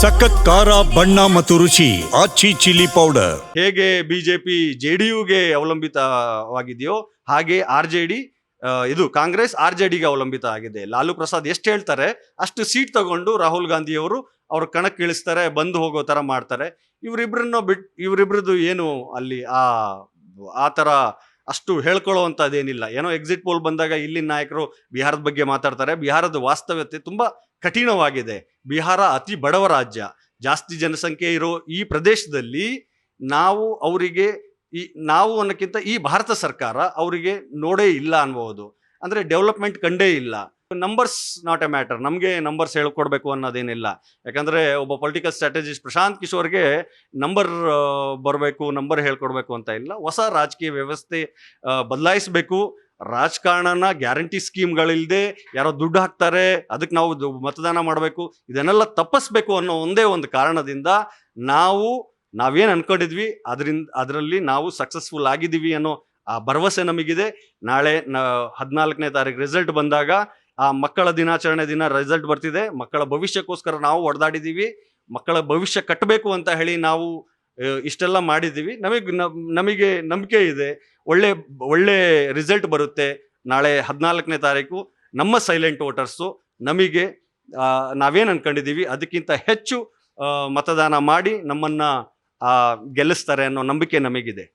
ಸಖತ್ ಖಾರ, ಬಣ್ಣ ಮತ್ತು ರುಚಿ, ಆಚಿ ಚಿಲ್ಲಿ ಪೌಡರ್. ಹೇಗೆ ಬಿಜೆಪಿ ಜೆ ಡಿ ಯುಗೆ ಅವಲಂಬಿತವಾಗಿದೆಯೋ, ಹಾಗೆ ಆರ್ ಜೆ ಡಿ ಇದು ಕಾಂಗ್ರೆಸ್ ಆರ್ ಜೆ ಡಿಗೆ ಅವಲಂಬಿತ ಆಗಿದೆ. ಲಾಲು ಪ್ರಸಾದ್ ಎಷ್ಟು ಹೇಳ್ತಾರೆ, ಅಷ್ಟು ಸೀಟ್ ತಗೊಂಡು ರಾಹುಲ್ ಗಾಂಧಿಯವರು ಅವ್ರ ಕಣಕ್ಕೆ ಇಳಿಸ್ತಾರೆ, ಬಂದು ಹೋಗೋ ತರ ಮಾಡ್ತಾರೆ. ಇವರಿಬ್ರನ್ನ ಬಿಟ್, ಇವರಿಬ್ರದ್ದು ಏನು ಅಲ್ಲಿ, ಆ ಆ ತರ ಅಷ್ಟು ಹೇಳ್ಕೊಳ್ಳುವಂಥದ್ದೇನಿಲ್ಲ ಏನೋ ಎಕ್ಸಿಟ್ ಪೋಲ್ ಬಂದಾಗ ಇಲ್ಲಿನ ನಾಯಕರು ಬಿಹಾರದ ಬಗ್ಗೆ ಮಾತಾಡ್ತಾರೆ. ಬಿಹಾರದ ವಾಸ್ತವ್ಯತೆ ತುಂಬ ಕಠಿಣವಾಗಿದೆ. ಬಿಹಾರ ಅತಿ ಬಡವ ರಾಜ್ಯ. ಜಾಸ್ತಿ ಜನಸಂಖ್ಯೆ ಇರೋ ಈ ಪ್ರದೇಶದಲ್ಲಿ ನಾವು ಅವರಿಗೆ ಈ ನಾವು ಅನ್ನೋಕ್ಕಿಂತ ಈ ಭಾರತ ಸರ್ಕಾರ ಅವರಿಗೆ ನೋಡೇ ಇಲ್ಲ ಅನ್ಬೋದು ಅಂದರೆ ಡೆವಲಪ್ಮೆಂಟ್ ಕಂಡೇ ಇಲ್ಲ. ನಂಬರ್ಸ್ ನಾಟ್ ಎ ಮ್ಯಾಟರ್ ನಮಗೆ ನಂಬರ್ಸ್ ಹೇಳ್ಕೊಡ್ಬೇಕು ಅನ್ನೋದೇನಿಲ್ಲ. ಯಾಕಂದರೆ ಒಬ್ಬ ಪೊಲಿಟಿಕಲ್ ಸ್ಟ್ರಾಟಜಿಸ್ಟ್ ಪ್ರಶಾಂತ್ ಕಿಶೋರ್ಗೆ ನಂಬರ್ ಬರಬೇಕು ನಂಬರ್ ಹೇಳ್ಕೊಡ್ಬೇಕು ಅಂತ ಇಲ್ಲ. ಹೊಸ ರಾಜಕೀಯ ವ್ಯವಸ್ಥೆ ಬದಲಾಯಿಸಬೇಕು. ರಾಜಕಾರಣನ ಗ್ಯಾರಂಟಿ ಸ್ಕೀಮ್ಗಳಿಲ್ಲದೆ ಯಾರೋ ದುಡ್ಡು ಹಾಕ್ತಾರೆ, ಅದಕ್ಕೆ ನಾವು ಮತದಾನ ಮಾಡಬೇಕು. ಇದನ್ನೆಲ್ಲ ತಪ್ಪಿಸ್ಬೇಕು ಅನ್ನೋ ಒಂದೇ ಒಂದು ಕಾರಣದಿಂದ ನಾವು, ನಾವೇನು ಅನ್ಕೊಂಡಿದ್ವಿ, ಅದರಿಂದ, ಅದರಲ್ಲಿ ನಾವು ಸಕ್ಸಸ್ಫುಲ್ ಆಗಿದ್ದೀವಿ ಅನ್ನೋ ಆ ಭರವಸೆ ನಮಗಿದೆ. ನಾಳೆ ನ, ಹದಿನಾಲ್ಕನೇ ತಾರೀಕು ರಿಸಲ್ಟ್ ಬಂದಾಗ ಆ ಮಕ್ಕಳ ದಿನಾಚರಣೆ ದಿನ ರಿಸಲ್ಟ್ ಬರ್ತಿದೆ. ಮಕ್ಕಳ ಭವಿಷ್ಯಕ್ಕೋಸ್ಕರ ನಾವು ಹೊಡೆದಾಡಿದ್ದೀವಿ ಮಕ್ಕಳ ಭವಿಷ್ಯ ಕಟ್ಟಬೇಕು ಅಂತ ಹೇಳಿ ನಾವು ಇಷ್ಟೆಲ್ಲ ಮಾಡಿದ್ದೀವಿ ನಮಗೆ ನಮಗೆ ನಂಬಿಕೆ ಇದೆ. ಒಳ್ಳೆ ಒಳ್ಳೆ ರಿಸಲ್ಟ್ ಬರುತ್ತೆ ನಾಳೆ ಹದಿನಾಲ್ಕನೇ ತಾರೀಕು. ನಮ್ಮ ಸೈಲೆಂಟ್ ವೋಟರ್ಸು ನಮಗೆ ನಾವೇನು ಅನ್ಕೊಂಡಿದ್ದೀವಿ ಅದಕ್ಕಿಂತ ಹೆಚ್ಚು ಮತದಾನ ಮಾಡಿ ನಮ್ಮನ್ನು ಗೆಲ್ಲಿಸ್ತಾರೆ ಅನ್ನೋ ನಂಬಿಕೆ ನಮಗಿದೆ.